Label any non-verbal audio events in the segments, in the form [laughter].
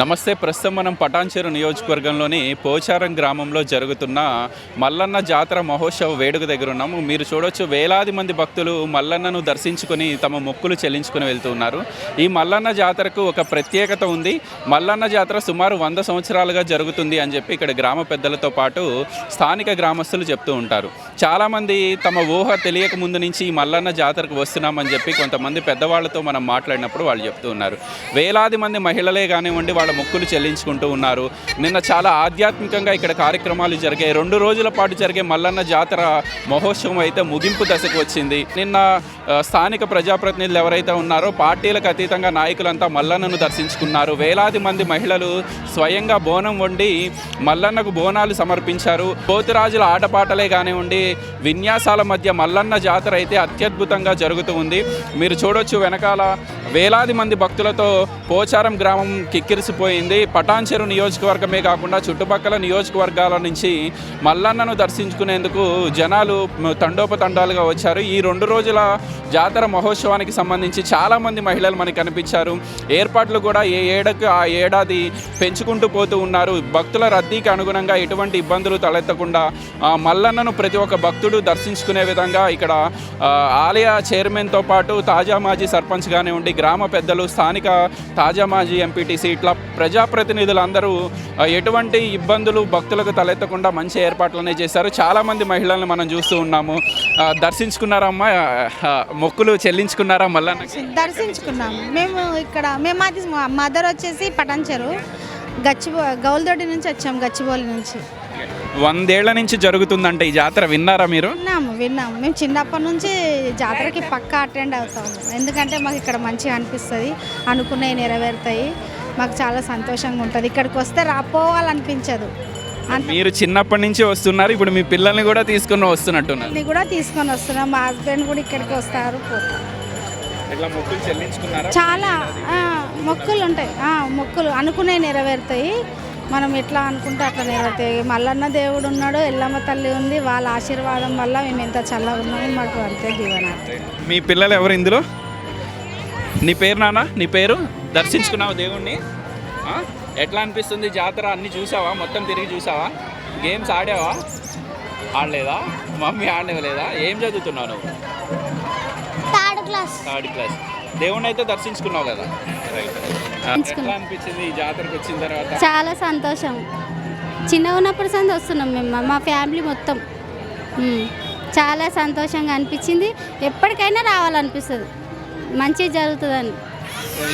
నమస్తే ప్రస్తుతం మనం పటాన్చెరు నియోజకవర్గంలోని పోచారం గ్రామంలో జరుగుతున్న మల్లన్న జాతర మహోత్సవ వేడుక దగ్గర ఉన్నాము. మీరు చూడొచ్చు వేలాది మంది భక్తులు మల్లన్నను దర్శించుకొని తమ మొక్కులు చెల్లించుకొని వెళ్తున్నారు ఈ మల్లన్న జాతరకు ఒక ప్రత్యేకత ఉంది. మల్లన్న జాతర సుమారు వంద సంవత్సరాలుగా జరుగుతుంది అని చెప్పి ఇక్కడ గ్రామ పెద్దలతో పాటు స్థానిక గ్రామస్తులు చెప్తూ ఉంటారు. చాలామంది తమ ఊహ తెలియక ముందు నుంచి ఈ మల్లన్న జాతరకు వస్తున్నామని చెప్పి కొంతమంది పెద్దవాళ్ళతో మనం మాట్లాడినప్పుడు వాళ్ళు చెప్తూ ఉన్నారు. వేలాది మంది మహిళలే కానివ్వండి వాళ్ళ మొక్కులు చెల్లించుకుంటూ ఉన్నారు. నిన్న చాలా ఆధ్యాత్మికంగా ఇక్కడ కార్యక్రమాలు జరిగాయి. రెండు రోజుల పాటు జరిగే మల్లన్న జాతర మహోత్సవం అయితే ముగింపు దశకు వచ్చింది. నిన్న స్థానిక ప్రజాప్రతినిధులు ఎవరైతే ఉన్నారో పార్టీలకు అతీతంగా నాయకులంతా మల్లన్నను దర్శించుకున్నారు. వేలాది మంది మహిళలు స్వయంగా బోనం వండి మల్లన్నకు బోనాలు సమర్పించారు. పోతురాజుల ఆటపాటలే కానివ్వండి విన్యాసాల మధ్య మల్లన్న జాతర అయితే అత్యద్భుతంగా జరుగుతూ ఉంది. మీరు చూడొచ్చు వెనకాల వేలాది మంది భక్తులతో పోచారం గ్రామం కిక్కిరిసిపోయింది. పటాన్చెరు నియోజకవర్గమే కాకుండా చుట్టుపక్కల నియోజకవర్గాల నుంచి మల్లన్నను దర్శించుకునేందుకు జనాలు తండోపతండాలుగా వచ్చారు. ఈ రెండు రోజుల జాతర మహోత్సవానికి సంబంధించి చాలామంది మహిళలు మనకి కనిపించారు. ఏర్పాట్లు కూడా ఏ ఏడకు ఆ ఏడాది పెంచుకుంటూ పోతూ ఉన్నారు. భక్తుల రద్దీకి అనుగుణంగా ఎటువంటి ఇబ్బందులు తలెత్తకుండా మల్లన్నను ప్రతి ఒక్క భక్తుడు దర్శించుకునే విధంగా ఇక్కడ ఆలయ చైర్మన్తో పాటు తాజా మాజీ సర్పంచ్ కానివ్వండి గ్రామ పెద్దలు స్థానిక తాజా మాజీ ఎంపీటీసీ ఇట్లా ప్రజాప్రతినిధులందరూ ఎటువంటి ఇబ్బందులు భక్తులకు తలెత్తకుండా మంచి ఏర్పాట్లనే చేశారు. చాలామంది మహిళలను మనం చూస్తూ ఉన్నాము. దర్శించుకున్నారమ్మా మొక్కులు చెల్లించుకున్నారా మల్లన్నకి దర్శించుకున్నాము మేము ఇక్కడ మేము అది మదర్ వచ్చేసి పటంచెరు గచ్చిబో గౌల్దొడ్డి నుంచి వచ్చాము గచ్చిబౌలి నుంచి. వందేళ్ళ నుంచి జరుగుతుందంటే ఈ జాతర. విన్నారా మీరు? విన్నాము విన్నాము. మేము చిన్నప్పటి నుంచి జాతరకి పక్కా అటెండ్ అవుతాము ఎందుకంటే మాకు ఇక్కడ మంచిగా అనిపిస్తుంది. అనుకున్నవి నెరవేరుతాయి. మాకు చాలా సంతోషంగా ఉంటుంది. ఇక్కడికి వస్తే రాపోవాలనిపించదు. మీరు చిన్నప్పటి నుంచి వస్తున్నారు. ఇప్పుడు మీ పిల్లల్ని కూడా తీసుకుని వస్తున్నట్టున్నారు. అన్ని కూడా తీసుకొని వస్తున్నాం. మా హస్బెండ్ కూడా ఇక్కడికి వస్తారు. పోతారు ఇట్లా మొక్కులు చెల్లించుకున్నారా? చాలా ఆ, మొక్కులు ఉంటాయి. ఆ, మొక్కులు అనుకునేవి నెరవేరుతాయి. మనం ఎట్లా అనుకుంటే అట్లా నెరవేరుతాయి. మల్లన్న దేవుడు ఉన్నాడు ఎల్లమ్మ తల్లి ఉంది వాళ్ళ ఆశీర్వాదం వల్ల మేము ఎంత చల్లగా ఉన్నాము మాకు అంతే దీవెన. మీ పిల్లలు ఎవరు ఇందులో? నీ పేరు నాన్న? నీ పేరు? దర్శించుకున్నావు దేవుణ్ణి? ఎట్లా అనిపిస్తుంది జాతర? అన్ని చూసావా? మొత్తం తిరిగి చూసావా? గేమ్స్ ఆడావా? ఆడలేదా? మమ్మీ ఆడలేదా ఏం చదువుతున్నావు నువ్వు? థర్డ్ క్లాస్ థర్డ్ క్లాస్ దేవుణ్ణి అయితే దర్శించుకున్నావు కదా? ఎట్లా అనిపించింది? ఈ జాతరకు వచ్చిన తర్వాత? చాలా సంతోషం. చిన్న ఉన్నప్పుడు సంది వస్తున్నాం మేము మా ఫ్యామిలీ మొత్తం. ఉమ్. చాలా సంతోషంగా అనిపించింది. ఎప్పటికైనా రావాలనిపిస్తుంది. మంచిగా జరుగుతుందని.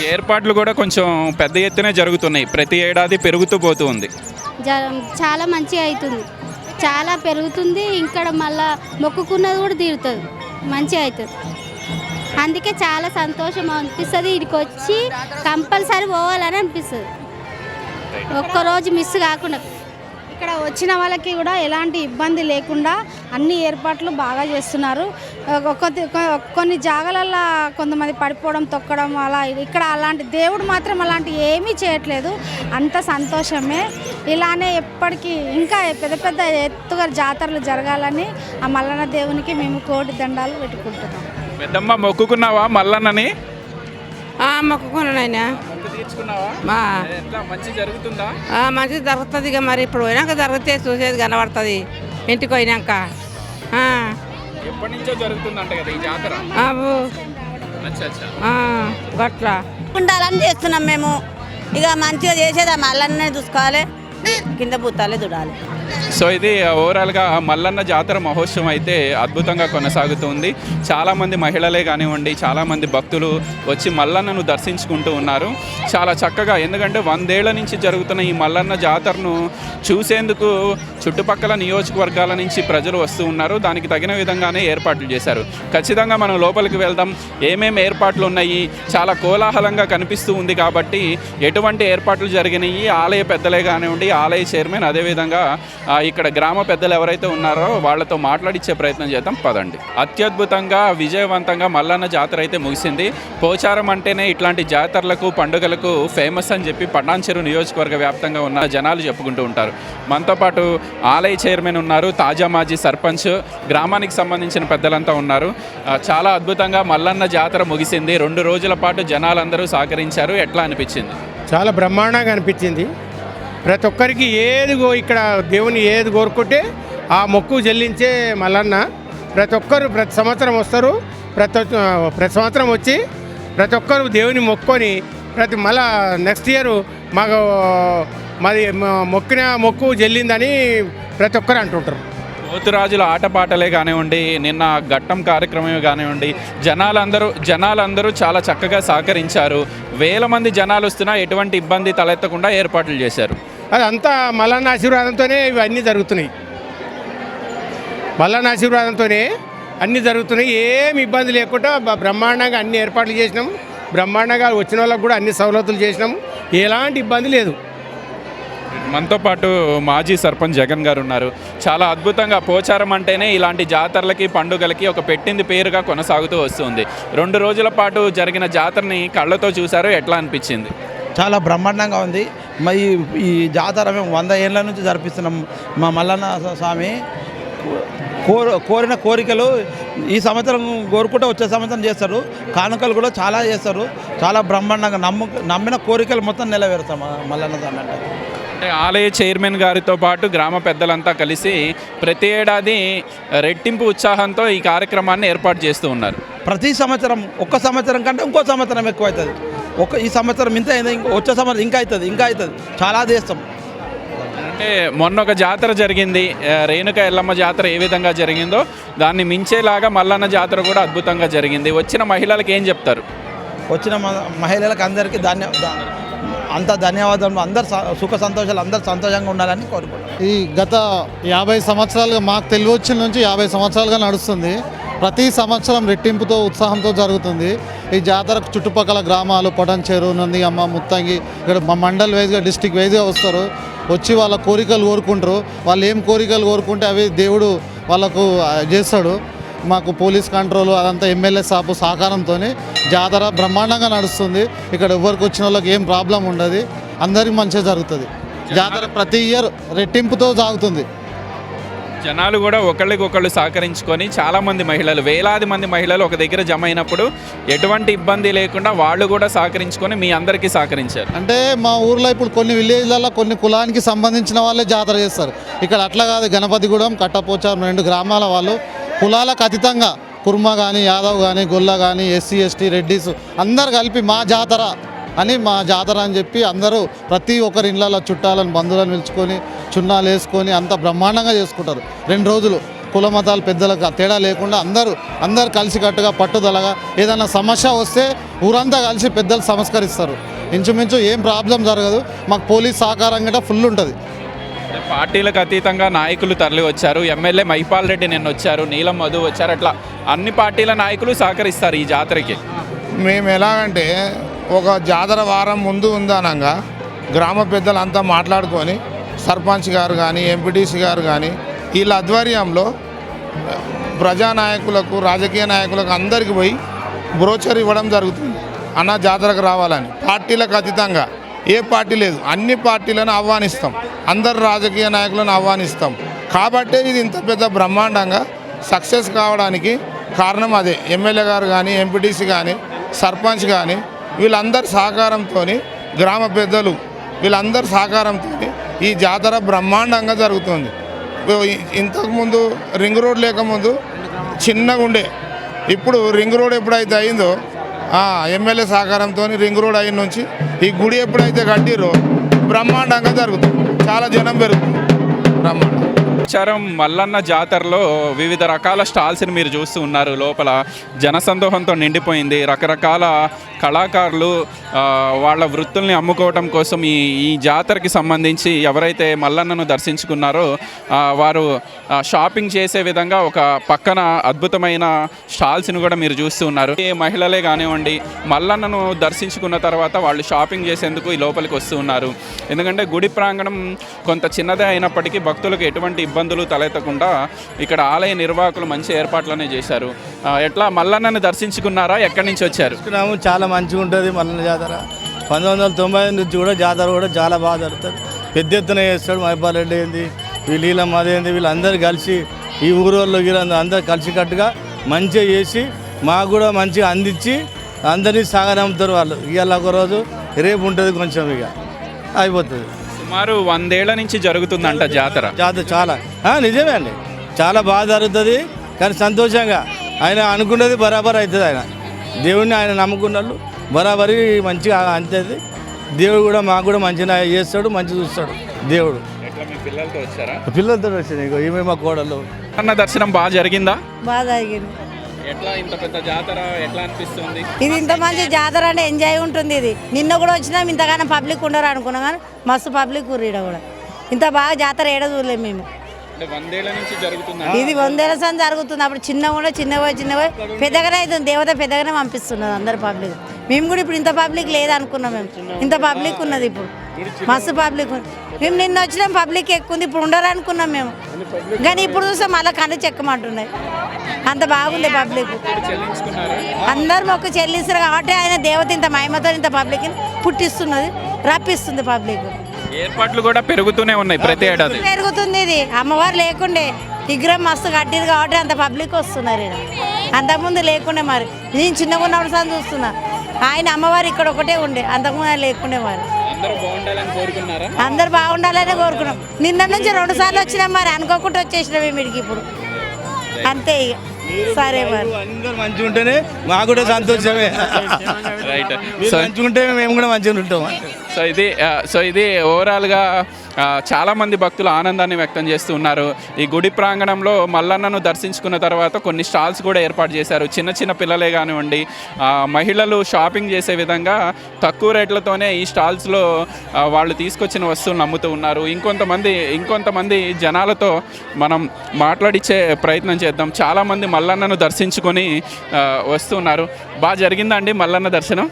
ఏర్పాట్లు కూడా కొంచెం పెద్ద ఎత్తునే జరుగుతున్నాయి. ప్రతి ఏడాది పెరుగుతూ పోతూ ఉంది. జ చాలా మంచిగా అవుతుంది చాలా పెరుగుతుంది. ఇక్కడ మళ్ళా మొక్కుకున్నది కూడా తీరుతుంది. మంచిగా అవుతుంది అందుకే చాలా సంతోషం అనిపిస్తుంది. ఇక్కడికి వచ్చి కంపల్సరీ పోవాలని అనిపిస్తుంది. ఒక్కరోజు మిస్ కాకుండా. ఇక్కడ వచ్చిన వాళ్ళకి కూడా ఎలాంటి ఇబ్బంది లేకుండా అన్ని ఏర్పాట్లు బాగా చేస్తున్నారు. ఒక్కొక్క కొన్ని జాగాలల్లో కొంతమంది పడిపోవడం తొక్కడం అలా ఇక్కడ అలాంటి దేవుడు మాత్రం అలాంటి ఏమీ చేయట్లేదు. అంత సంతోషమే. ఇలానే ఎప్పటికీ ఇంకా పెద్ద పెద్ద ఎత్తుగా జాతరలు జరగాలని ఆ మల్లన్న దేవునికి మేము కోటి దండాలు పెట్టుకుంటున్నాం. పెద్దమ్మ మొక్కుకున్నావా మల్లన్నని? ఆ, మొక్కుకున్నానైనా మొక్కు తీర్చుకున్నావా? మా. ఎట్లా మంచి జరుగుతుందా? ఆ, మంచిది జరుగుతుంది ఇక మరి. ఇప్పుడు పోయినాక జరిగితే చూసేది కనబడుతుంది. ఇంటికి పోయినాక. ఆ, ఎప్పటి నుంచో జరుగుతుందంట కదా ఈ జాతర? ఆ, ఊ, అచ్చా అచ్చా. ఆ, గట్ల. ఉండాలని చేస్తున్నాం మేము. ఇక మంచిగా చేసేది ఆ మల్లన్నే చూసుకోవాలి. కింద బుత్తాలే చూడాలి సో ఇది ఓవరాల్గా మల్లన్న జాతర మహోత్సవం అయితే అద్భుతంగా కొనసాగుతుంది. చాలామంది మహిళలే కానివ్వండి చాలామంది భక్తులు వచ్చి మల్లన్నను దర్శించుకుంటూ ఉన్నారు. చాలా చక్కగా ఎందుకంటే వందేళ్ళ నుంచి జరుగుతున్న ఈ మల్లన్న జాతరను చూసేందుకు చుట్టుపక్కల నియోజకవర్గాల నుంచి ప్రజలు వస్తూ ఉన్నారు. దానికి తగిన విధంగానే ఏర్పాట్లు చేశారు. ఖచ్చితంగా మనం లోపలికి వెళ్దాం. ఏమేమి ఏర్పాట్లు ఉన్నాయి? చాలా కోలాహలంగా కనిపిస్తూ ఉంది కాబట్టి ఎటువంటి ఏర్పాట్లు జరిగినాయి? ఆలయ పెద్దలే కానివ్వండి ఆలయ చైర్మన్ అదేవిధంగా ఇక్కడ గ్రామ పెద్దలు ఎవరైతే ఉన్నారో వాళ్ళతో మాట్లాడిచ్చే ప్రయత్నం చేద్దాం. పదండి. అత్యద్భుతంగా విజయవంతంగా మల్లన్న జాతర అయితే ముగిసింది. పోచారం అంటేనే ఇట్లాంటి జాతరలకు పండుగలకు ఫేమస్ అని చెప్పి పటాన్చెరు నియోజకవర్గ వ్యాప్తంగా ఉన్న జనాలు చెప్పుకుంటూ ఉంటారు. మనతో పాటు ఆలయ చైర్మన్ ఉన్నారు తాజా మాజీ సర్పంచ్. గ్రామానికి సంబంధించిన పెద్దలంతా ఉన్నారు. చాలా అద్భుతంగా మల్లన్న జాతర ముగిసింది. రెండు రోజుల పాటు జనాలందరూ సహకరించారు. ఎట్లా అనిపించింది? చాలా బ్రహ్మాండంగా అనిపించింది. ప్రతి ఒక్కరికి ఏది ఇక్కడ దేవుని ఏది కోరుకుంటే ఆ మొక్కు చెల్లించే మల్లన్న ప్రతి ఒక్కరు ప్రతి సంవత్సరం వస్తారు. ప్రతి ఒక్క- ప్రతి సంవత్సరం వచ్చి ప్రతి ఒక్కరు దేవుని మొక్కొని ప్రతి మళ్ళా నెక్స్ట్ ఇయర్ మాకు మాది మొక్కిన మొక్కు చెల్లిందని ప్రతి ఒక్కరు అంటుంటారు. పోతురాజుల ఆటపాటలే కానివ్వండి నిన్న ఘట్టం కార్యక్రమమే కానివ్వండి జనాలందరూ జనాలందరూ చాలా చక్కగా సహకరించారు. వేల మంది జనాలు వస్తున్నా ఎటువంటి ఇబ్బంది తలెత్తకుండా ఏర్పాట్లు చేశారు. అదంతా మల్లన్న ఆశీర్వాదంతోనే ఇవన్నీ జరుగుతున్నాయి. మల్లన్న ఆశీర్వాదంతోనే అన్నీ జరుగుతున్నాయి. ఏమి ఇబ్బంది లేకుండా బ్రహ్మాండంగా అన్ని ఏర్పాట్లు చేసినాం. బ్రహ్మాండంగా వచ్చిన వాళ్ళకు కూడా అన్ని సవలతులు చేసినాం. ఎలాంటి ఇబ్బంది లేదు. మనతో పాటు మాజీ సర్పంచ్ జగన్ గారు ఉన్నారు. చాలా అద్భుతంగా పోచారం అంటేనే ఇలాంటి జాతరలకి పండుగలకి ఒక పెట్టింది పేరుగా కొనసాగుతూ వస్తుంది. రెండు రోజుల పాటు జరిగిన జాతరని కళ్ళతో చూశారు. ఎట్లా అనిపించింది? చాలా బ్రహ్మాండంగా ఉంది. మరి ఈ జాతర మేము వంద ఏళ్ళ నుంచి జరిపిస్తున్నాం. మా మల్లన్న స్వామి కోర కోరిన కోరికలు ఈ సంవత్సరం కోరుకుంటే వచ్చే సంవత్సరం చేస్తారు. కానుకలు కూడా చాలా చేస్తారు. చాలా బ్రహ్మాండంగా నమ్ము నమ్మిన కోరికలు మొత్తం నెరవేరుతాం మా మల్లన్న స్వామి అంటే. అంటే ఆలయ చైర్మన్ గారితో పాటు గ్రామ పెద్దలంతా కలిసి ప్రతి ఏడాది రెట్టింపు ఉత్సాహంతో ఈ కార్యక్రమాన్ని ఏర్పాటు చేస్తూ ఉన్నారు. ప్రతి సంవత్సరం ఒక్క సంవత్సరం కంటే ఇంకో సంవత్సరం ఎక్కువ అవుతుంది ఒక ఈ సంవత్సరం ఇంత అయింది? ఇంకో వచ్చే సంవత్సరం ఇంకా అవుతుంది ఇంకా అవుతుంది. చాలా చేస్తాం అంటే మొన్న ఒక జాతర జరిగింది. రేణుక ఎల్లమ్మ జాతర ఏ విధంగా జరిగిందో దాన్ని మించేలాగా మల్లన్న జాతర కూడా అద్భుతంగా జరిగింది. వచ్చిన మహిళలకు ఏం చెప్తారు? వచ్చిన మ- మహిళలకు అందరికీ ధన్య అంత ధన్యవాదాలు. అందరు స- సుఖ సంతోషాలు అందరు సంతోషంగా ఉండాలని కోరుకుంటున్నాం. ఈ గత యాభై సంవత్సరాలుగా మాకు తెలివి వచ్చిన నుంచి యాభై సంవత్సరాలుగా నడుస్తుంది. ప్రతి సంవత్సరం రెట్టింపుతో ఉత్సాహంతో జరుగుతుంది. ఈ జాతరకు చుట్టుపక్కల గ్రామాలు పొటంచేరు నందిగమ్మ ముత్తంగి ఇక్కడ మా మండల్ వైజ్గా డిస్టిక్ వైజ్గా వస్తారు. వచ్చి వాళ్ళ కోరికలు కోరుకుంటారు. వాళ్ళు ఏం కోరికలు కోరుకుంటే అవి దేవుడు వాళ్ళకు చేస్తాడు. మాకు పోలీస్ కంట్రోల్ అదంతా ఎమ్మెల్యే సాపు సహకారంతో జాతర బ్రహ్మాండంగా నడుస్తుంది. ఇక్కడ ఎవరికి వచ్చిన వాళ్ళకి ఏం ప్రాబ్లం ఉండదు. అందరికి మంచిగా జరుగుతుంది. జాతర ప్రతి ఇయర్ రెట్టింపుతో సాగుతుంది. జనాలు కూడా ఒకళ్ళకొకళ్ళు సహకరించుకొని చాలామంది మహిళలు వేలాది మంది మహిళలు ఒక దగ్గర జమ అయినప్పుడు ఎటువంటి ఇబ్బంది లేకుండా వాళ్ళు కూడా సహకరించుకొని మీ అందరికీ సహకరించారు. అంటే మా ఊర్లో ఇప్పుడు కొన్ని విలేజ్లలో కొన్ని కులానికి సంబంధించిన వాళ్ళే జాతర చేస్తారు. ఇక్కడ అట్లా కాదు గణపతిగూడెం కట్టపోచారం రెండు గ్రామాల వాళ్ళు కులాలకు అతీతంగా కుర్మ కానీ యాదవ్ కానీ గొల్ల కానీ ఎస్సీ ఎస్టీ రెడ్డిస్ అందరు కలిపి మా జాతర అని మా జాతర అని చెప్పి అందరూ ప్రతి ఒక్కరి ఇళ్ళలో చుట్టాలను బంధువులను పిలుచుకొని చున్నాలు వేసుకొని అంత బ్రహ్మాండంగా చేసుకుంటారు. రెండు రోజులు కుల మతాలు పెద్దలకు తేడా లేకుండా అందరూ అందరు కలిసికట్టుగా పట్టుదలగా ఏదైనా సమస్య వస్తే ఊరంతా కలిసి పెద్దలు సంస్కరిస్తారు. ఇంచుమించు ఏం ప్రాబ్లం జరగదు. మాకు పోలీస్ సహకారం కూడా ఫుల్ ఉంటుంది. పార్టీలకు అతీతంగా నాయకులు తరలి వచ్చారు. ఎమ్మెల్యే మైపాల్ రెడ్డి నిన్న వచ్చారు. నీలం మధు వచ్చారు. అట్లా అన్ని పార్టీల నాయకులు సహకరిస్తారు ఈ జాతరకి. మేము ఎలాగంటే ఒక జాతర వారం ముందు ఉందనంగా గ్రామ పెద్దలు అంతా మాట్లాడుకొని సర్పంచ్ గారు కానీ ఎంపీటీసీ గారు కానీ వీళ్ళ ఆధ్వర్యంలో ప్రజానాయకులకు రాజకీయ నాయకులకు అందరికి పోయి బ్రోచర్ ఇవ్వడం జరుగుతుంది. అన్న జాతరకు రావాలని. పార్టీలకు అతీతంగా ఏ పార్టీ లేదు. అన్ని పార్టీలను ఆహ్వానిస్తాం. అందరు రాజకీయ నాయకులను ఆహ్వానిస్తాం. కాబట్టే ఇది ఇంత పెద్ద బ్రహ్మాండంగా సక్సెస్ కావడానికి కారణం అదే. ఎమ్మెల్యే గారు కానీ ఎంపీటీసీ కానీ సర్పంచ్ కానీ వీళ్ళందరి సహకారంతో గ్రామ పెద్దలు వీళ్ళందరి సహకారంతో ఈ జాతర బ్రహ్మాండంగా జరుగుతుంది. ఇంతకుముందు రింగ్ రోడ్ లేకముందు చిన్నగా ఉండే ఇప్పుడు రింగ్ రోడ్ ఎప్పుడైతే అయిందో ఎమ్మెల్యే సహకారంతో రింగ్ రోడ్ అయిన నుంచి ఈ గుడి ఎప్పుడైతే కట్టిరో బ్రహ్మాండంగా జరుగుతుంది. చాలా జనం పెరుగుతుంది. బ్రహ్మాండం. ప్రచారం మల్లన్న జాతరలో వివిధ రకాల స్టాల్స్ని మీరు చూస్తూ ఉన్నారు. లోపల జనసందోహంతో నిండిపోయింది. రకరకాల కళాకారులు వాళ్ళ వృత్తుల్ని అమ్ముకోవటం కోసం ఈ ఈ జాతరకి సంబంధించి ఎవరైతే మల్లన్నను దర్శించుకున్నారో వారు షాపింగ్ చేసే విధంగా ఒక పక్కన అద్భుతమైన స్టాల్స్ని కూడా మీరు చూస్తూ ఉన్నారు. ఈ మహిళలే కానివ్వండి మల్లన్నను దర్శించుకున్న తర్వాత వాళ్ళు షాపింగ్ చేసేందుకు ఈ లోపలికి వస్తూ ఉన్నారు. ఎందుకంటే గుడి ప్రాంగణం కొంత చిన్నదే అయినప్పటికీ భక్తులకు ఎటువంటి ఇబ్బందులు తలెత్తకుండా ఇక్కడ ఆలయ నిర్వాహకులు మంచి ఏర్పాట్లనే చేశారు. ఎట్లా మల్లన్నని దర్శించుకున్నారా? ఎక్కడి నుంచి వచ్చారు? చాలా మంచిగా ఉంటుంది మల్లన్న జాతర. పంతొమ్మిది వందల తొంభై నుంచి కూడా జాతర కూడా చాలా బాగా జరుగుతుంది. పెద్ద ఎత్తున చేస్తాడు మైపాల్ రెడ్డి ఏంది వీళ్ళ అదేంది వీళ్ళందరూ కలిసి ఈ ఊరోళ్ళు వీళ్ళందరూ అందరూ కలిసికట్టుగా మంచిగా చేసి మాకు కూడా మంచిగా అందించి అందరినీ సాగనంపుతారు వాళ్ళు. ఇవాళ ఒకరోజు రేపు ఉంటుంది కొంచెం ఇక. అయిపోతుంది. సుమారు వందేళ్ళ నుంచి జరుగుతుందంట జాతర. జాతర చాలా. ఆ, నిజమే అండి. చాలా బాగా జరుగుతుంది కానీ సంతోషంగా. ఆయన అనుకున్నది బరాబర్ అవుతుంది ఆయన. దేవుడిని ఆయన నమ్ముకున్న వాళ్ళు బరాబరి మంచిగా అంతేది. దేవుడు కూడా మాకు కూడా మంచిగా చేస్తాడు మంచి చూస్తాడు దేవుడు. ఎట్లా మీ పిల్లలతో వచ్చారా? పిల్లలతో వచ్చింది ఇగో ఈమె మా కోడలు. అన్న దర్శనం బాగా జరిగిందా? బాగా జరిగింది. ఎట్లా ఇంత పెద్ద జాతర ఎట్లా అనిపిస్తుంది? ఇది ఇంత మంచి జాతర అంటే ఎంజాయ్ ఉంటుంది ఇది. నిన్న కూడా వచ్చినాం ఇంతగానో పబ్లిక్ ఉండరు అనుకున్నాం కానీ మస్తు పబ్లిక్ ఈడ కూడా. ఇంత బాగా జాతర ఏడ చూడలేము మేము. ఇది వందేళ్ళ సంది జరుగుతుంది. అప్పుడు చిన్నగా ఉండే చిన్నగా చిన్నగా పెద్దగానే అవుతుంది. దేవత పెద్దగానే పంపిస్తున్నది అందరు పబ్లిక్ మేము కూడా ఇప్పుడు ఇంత పబ్లిక్ లేదనుకున్నాం మేము. ఇంత పబ్లిక్ ఉన్నది ఇప్పుడు. మస్తు పబ్లిక్. మేము నిన్న వచ్చినాం పబ్లిక్ ఎక్కువ ఉంది ఇప్పుడు ఉండరు అనుకున్నాం మేము. కానీ ఇప్పుడు చూస్తే మళ్ళీ కళ్ళు చెక్కమంటున్నాయి. అంత బాగుంది పబ్లిక్ అందరు మొక్కు చెల్లిస్తారు కాబట్టి ఆయన దేవత ఇంత మహిమతో ఇంత పబ్లిక్ పుట్టిస్తున్నది రప్పిస్తుంది పబ్లిక్ ఏర్పాట్లు కూడా పెరుగుతూనే ఉన్నాయి ప్రతి ఏడాది. పెరుగుతుంది ఇది. అమ్మవారు లేకుండే విగ్రహం మస్తు కట్టింది కాబట్టి అంత పబ్లిక్ వస్తున్నారు అంతకుముందు లేకుండే మరి. నేను చిన్నగా ఉన్నప్పుడు సార్ చూస్తున్నా. ఆయన అమ్మవారు ఇక్కడ ఒకటే ఉండే అంతకుముందు ఆయన లేకుండే మరి అందరూ బాగుండాలని కోరుకున్నారా? అందరు బాగుండాలనే కోరుకున్నాం. నిన్న నుంచి రెండు సార్లు వచ్చినాం మరి అనుకోకుండా వచ్చేసినాం వీడికి ఇప్పుడు. అంతే ఇక. సరే మరి. అందరూ మంచిగా ఉంటేనే మాకు కూడా సంతోషమే. [laughs] [laughs] రైట్ సో మంచిగా ఉంటే మేము కూడా మంచిగా ఉంటాం. సో ఇది సో ఇది ఓవరాల్గా ఆ, చాలామంది భక్తులు ఆనందాన్ని వ్యక్తం చేస్తూ ఉన్నారు. ఈ గుడి ప్రాంగణంలో మల్లన్నను దర్శించుకున్న తర్వాత కొన్ని స్టాల్స్ కూడా ఏర్పాటు చేశారు. చిన్న చిన్న పిల్లలే కానివ్వండి మహిళలు షాపింగ్ చేసే విధంగా తక్కువ రేట్లతోనే ఈ స్టాల్స్లో వాళ్ళు తీసుకొచ్చిన వస్తువులను అమ్ముతూ ఉన్నారు. ఇంకొంతమంది ఇంకొంతమంది జనాలతో మనం మాట్లాడించే ప్రయత్నం చేద్దాం. చాలామంది మల్లన్నను దర్శించుకొని వస్తున్నారు బాగా జరిగిందండి మల్లన్న దర్శనం?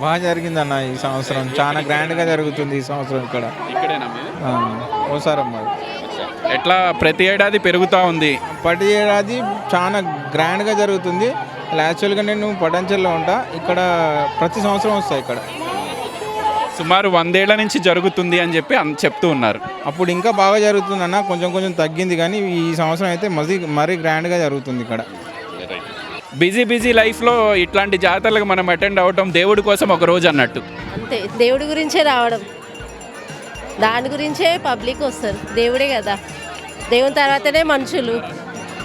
బాగా జరిగిందన్న ఈ సంవత్సరం. చాలా గ్రాండ్గా జరుగుతుంది ఈ సంవత్సరం ఇక్కడ. ఇక్కడేనా ఓసారమ్మ ఎట్లా ప్రతి ఏడాది పెరుగుతూ ఉంది? ప్రతి ఏడాది చాలా గ్రాండ్గా జరుగుతుంది. యాక్చువల్గా నేను పటాంచల్లో ఉంటా. ఇక్కడ ప్రతి సంవత్సరం వస్తాయి ఇక్కడ. సుమారు వందేళ్ళ నుంచి జరుగుతుంది అని చెప్పి అన్- చెప్తూ ఉన్నారు. అప్పుడు ఇంకా బాగా జరుగుతుందన్న. కొంచెం కొంచెం తగ్గింది కానీ ఈ సంవత్సరం అయితే మరీ మరీ గ్రాండ్గా జరుగుతుంది ఇక్కడ. బిజీ బిజీ లైఫ్లో ఇట్లాంటి జాతరలకు మనం అటెండ్ అవ్వటం దేవుడి కోసం ఒక రోజు అన్నట్టు. అంతే దేవుడి గురించే రావడం. దాని గురించే పబ్లిక్ వస్తారు. దేవుడే కదా. దేవుని తర్వాతనే మనుషులు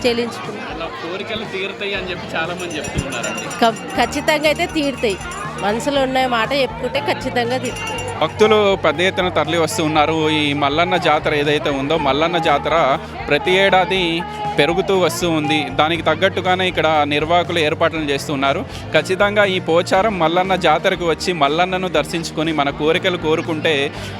చెల్లించుకుంటారు. కోరికలు తీరుతాయి అని చెప్పి చాలా మంది ఖచ్చితంగా అయితే తీరుతాయి. మనసులో ఉన్న మాట చెప్పుకుంటే ఖచ్చితంగా తీరుతాయి. భక్తులు పెద్ద ఎత్తున తరలి వస్తూ ఉన్నారు. ఈ మల్లన్న జాతర ఏదైతే ఉందో మల్లన్న జాతర ప్రతి ఏడాది పెరుగుతూ వస్తూ ఉంది. దానికి తగ్గట్టుగానే ఇక్కడ నిర్వాహకులు ఏర్పాట్లు చేస్తున్నారు ఖచ్చితంగా ఈ పోచారం మల్లన్న జాతరకు వచ్చి మల్లన్నను దర్శించుకొని మన కోరికలు కోరుకుంటే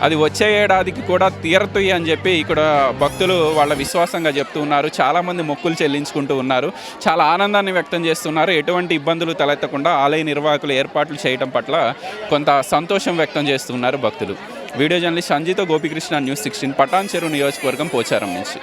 అది వచ్చే ఏడాదికి కూడా తీరతాయి అని చెప్పి ఇక్కడ భక్తులు వాళ్ళ విశ్వాసంగా చెప్తూ ఉన్నారు. చాలామంది మొక్కులు చెల్లించుకుంటూ ఉన్నారు. చాలా ఆనందాన్ని వ్యక్తం చేస్తున్నారు. ఎటువంటి ఇబ్బందులు తలెత్తకుండా ఆలయ నిర్వాహకులు ఏర్పాట్లు చేయడం పట్ల కొంత సంతోషం వ్యక్తం చేస్తున్నారు చేస్తున్నారు భక్తులు. వీడియో జర్నలిస్ట్ సంజీతో గోపికృష్ణ న్యూస్ సిక్స్టీన్ పటాన్ చెరువు నియోజకవర్గం పోచారం నుంచి.